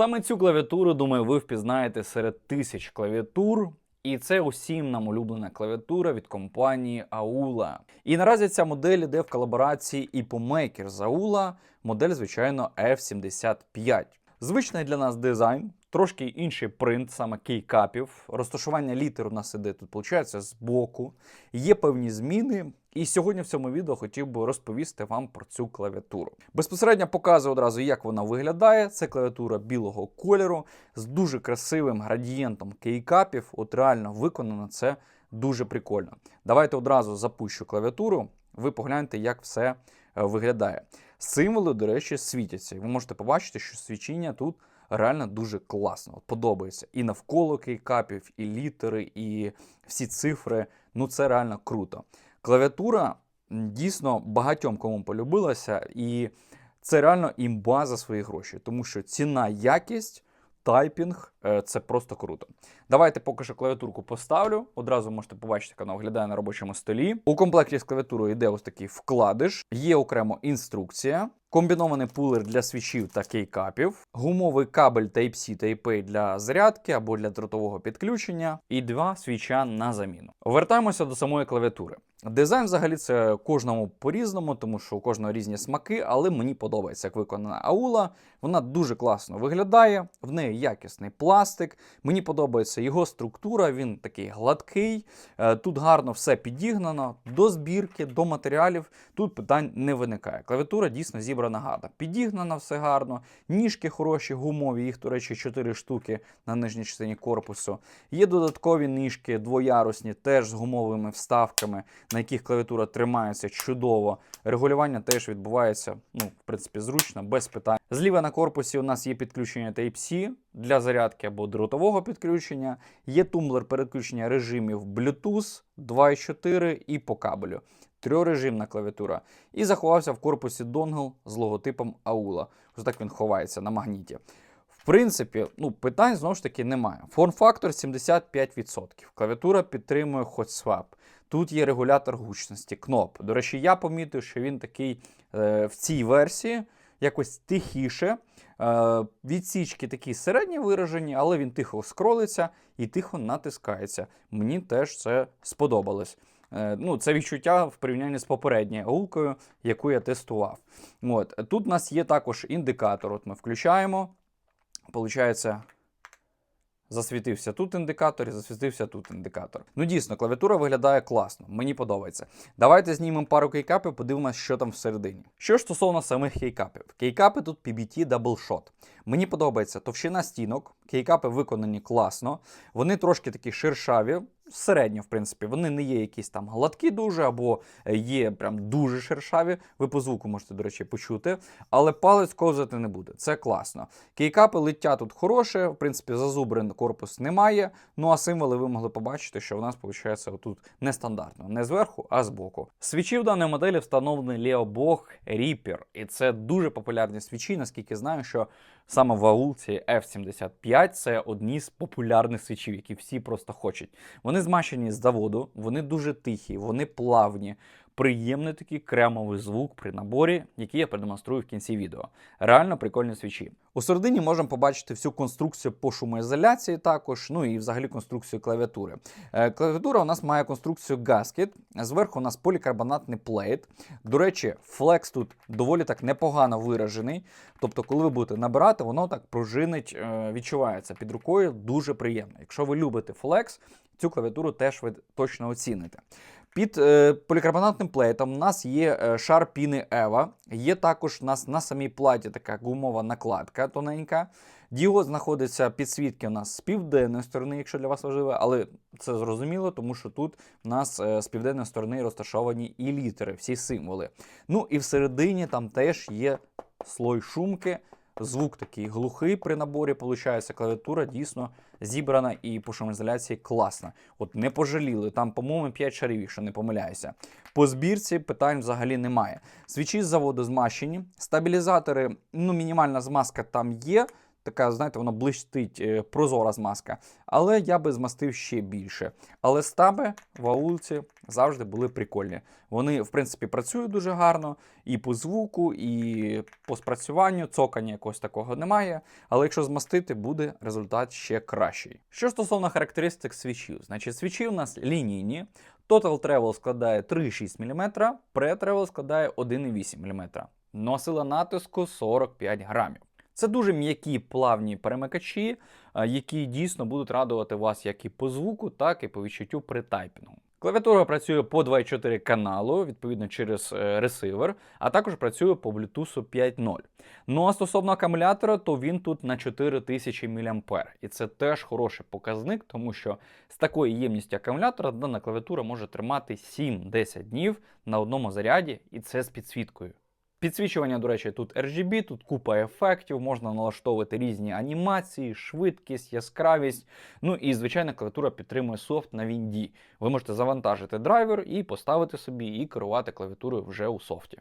Саме цю клавіатуру, думаю, ви впізнаєте серед тисяч клавіатур. І це усім нам улюблена клавіатура від компанії Aula. І наразі ця модель іде в колаборації і по з Aula, модель, звичайно, F75. Звичний для нас дизайн, трошки інший принт, саме кейкапів. Розташування літер у нас іде тут, виходить, з боку. Є певні зміни. І сьогодні в цьому відео хотів би розповісти вам про цю клавіатуру. Безпосередньо показую одразу, як вона виглядає. Це клавіатура білого кольору з дуже красивим градієнтом кейкапів. От реально виконано це дуже прикольно. Давайте одразу запущу клавіатуру. Ви погляньте, як все е, виглядає. Символи, до речі, світяться. Ви можете побачити, що свічіння тут реально дуже класно. От подобається. І навколо кейкапів, і літери, і всі цифри. Ну це реально круто. Клавіатура дійсно багатьом кому полюбилася, і це реально імба за свої гроші, тому що ціна, якість, тайпінг е, це просто круто. Давайте поки що клавіатурку поставлю. Одразу можете побачити, як вона виглядає на робочому столі. У комплекті з клавіатурою йде ось такий вкладиш, є окремо інструкція. Комбінований пулер для свічів та кейкапів, гумовий кабель Type-C Type-A для зарядки або для дротового підключення, і два свіча на заміну. Вертаємося до самої клавіатури. Дизайн взагалі це кожному по-різному, тому що у кожного різні смаки, але мені подобається, як виконана аула. Вона дуже класно виглядає, в неї якісний пластик. Мені подобається його структура, він такий гладкий. Е, Тут гарно все підігнано до збірки, до матеріалів. Тут питань не виникає. Клавіатура дійсно зібрана гарно. Підігнана все гарно, ніжки хороші, гумові, їх, до речі, 4 штуки на нижній частині корпусу. Є додаткові ніжки двоярусні, теж з гумовими вставками, на яких клавіатура тримається чудово. Регулювання теж відбувається, ну, в принципі, зручно, без питань. Зліва на корпусі у нас є підключення Type-C для зарядки або дротового підключення. Є тумблер переключення режимів Bluetooth 2.4 і по кабелю. Трьорежимна клавіатура. І заховався в корпусі донгл з логотипом AULA. Ось так він ховається на магніті. В принципі, ну, питань знову ж таки немає. Форм-фактор 75%. Клавіатура підтримує Hot. Тут є регулятор гучності, кноп. До речі, я помітив, що він такий е, в цій версії якось тихіше. Е, відсічки такі середні виражені, але він тихо скролиться і тихо натискається. Мені теж це сподобалось. Е, ну, це відчуття в порівнянні з попередньою гулкою, яку я тестував. От. Тут у нас є також індикатор. От ми включаємо. Получається, засвітився тут індикатор і засвітився тут індикатор. Ну, дійсно, клавіатура виглядає класно, мені подобається. Давайте знімемо пару кейкапів, подивимося, що там всередині. Що ж стосовно самих кейкапів, кейкапи тут PBT Double Shot. Мені подобається товщина стінок, кейкапи виконані класно, вони трошки такі шершаві. Середньо, в принципі, вони не є якісь там гладкі дуже, або е, є прям дуже шершаві. Ви по звуку можете, до речі, почути. Але палець ковзати не буде. Це класно. Кейкапи лиття тут хороше, в принципі, зазубрин корпус немає. Ну а символи ви могли побачити, що у нас виходить отут нестандартно. Не зверху, а збоку. Свічі в даній моделі встановлений Leobog Reaper. І це дуже популярні свічі, наскільки знаю, що саме в аулці F75 це одні з популярних свічів, які всі просто хочуть. Вони змащені з заводу, вони дуже тихі, вони плавні. Приємний такий кремовий звук при наборі, який я продемонструю в кінці відео. Реально прикольні свічі. У середині можемо побачити всю конструкцію по шумоізоляції також, ну і взагалі конструкцію клавіатури. Е, клавіатура у нас має конструкцію Gasket. Зверху у нас полікарбонатний плейт. До речі, флекс тут доволі так непогано виражений. Тобто, коли ви будете набирати, воно так пружинить, е, відчувається під рукою дуже приємно. Якщо ви любите флекс, цю клавіатуру теж ви точно оціните. Під е, полікарбонатним плейтом у нас є е, шар піни Ева. Є також у нас на самій платі така гумова накладка тоненька. Діод знаходиться підсвітки у нас з південної сторони, якщо для вас важливо, але це зрозуміло, тому що тут у нас е, з південної сторони розташовані і літери, всі символи. Ну і всередині там теж є слой шумки. Звук такий глухий при наборі, получається, клавіатура дійсно зібрана і по шумоізоляції класна. От не пожаліли, там, по-моєму, 5 шарів, якщо не помиляюся. По збірці питань взагалі немає. Свічі з заводу змащені, стабілізатори, ну, мінімальна змазка там є. Така, знаєте, вона блищить е, прозора змазка. Але я би змастив ще більше. Але стаби в аулці завжди були прикольні. Вони, в принципі, працюють дуже гарно і по звуку, і по спрацюванню. Цокання якогось такого немає. Але якщо змастити, буде результат ще кращий. Що стосовно характеристик свічів, значить свічі у нас лінійні. Total Travel складає 3,6 мм, Pre-Travel складає 1,8 мм. Но сила натиску 45 грамів. Це дуже м'які плавні перемикачі, е, які дійсно будуть радувати вас як і по звуку, так і по відчуттю при тайпінгу. Клавіатура працює по 2.4 каналу, відповідно через е, ресивер, а також працює по Bluetooth 5.0. Ну а стосовно акумулятора, то він тут на 4000 мА. І це теж хороший показник, тому що з такою ємністю акумулятора дана клавіатура може тримати 7-10 днів на одному заряді, і це з підсвіткою. Підсвічування, до речі, тут RGB, тут купа ефектів, можна налаштовувати різні анімації, швидкість, яскравість. Ну і звичайно, клавіатура підтримує софт на Вінді. Ви можете завантажити драйвер і поставити собі і керувати клавіатурою вже у софті.